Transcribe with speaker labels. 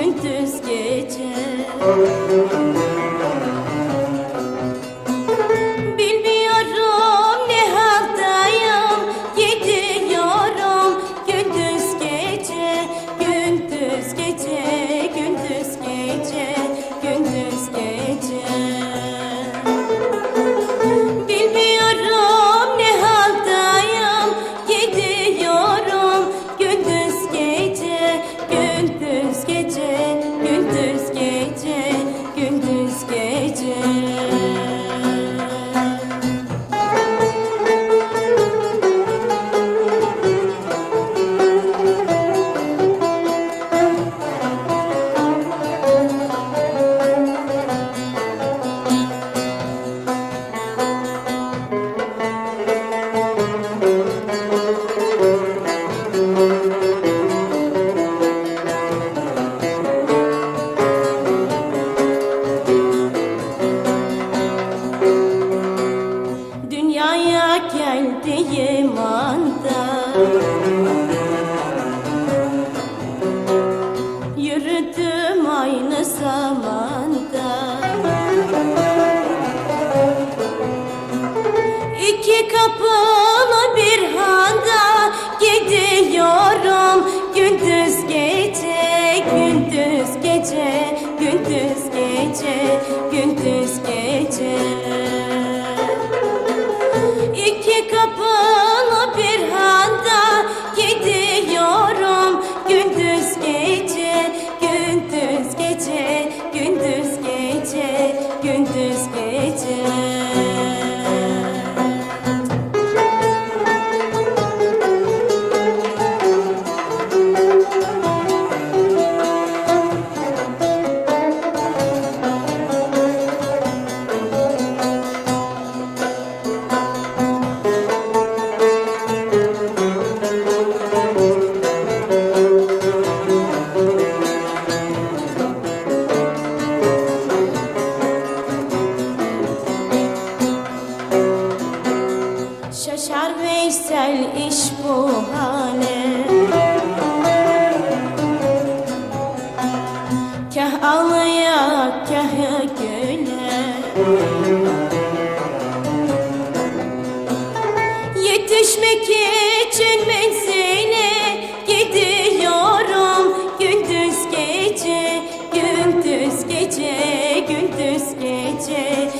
Speaker 1: gündüz gece geldiğim anda Yürüdüm aynı zamanda. İki kapılı bir handa Gidiyorum. Gündüz gece Gündüz gece Gündüz gece Gündüz gece İki Veysel iş bu hale. Kah ağlaya kah güle Yetişmek için menzile gidiyorum. Gündüz gece, gündüz gece, gündüz gece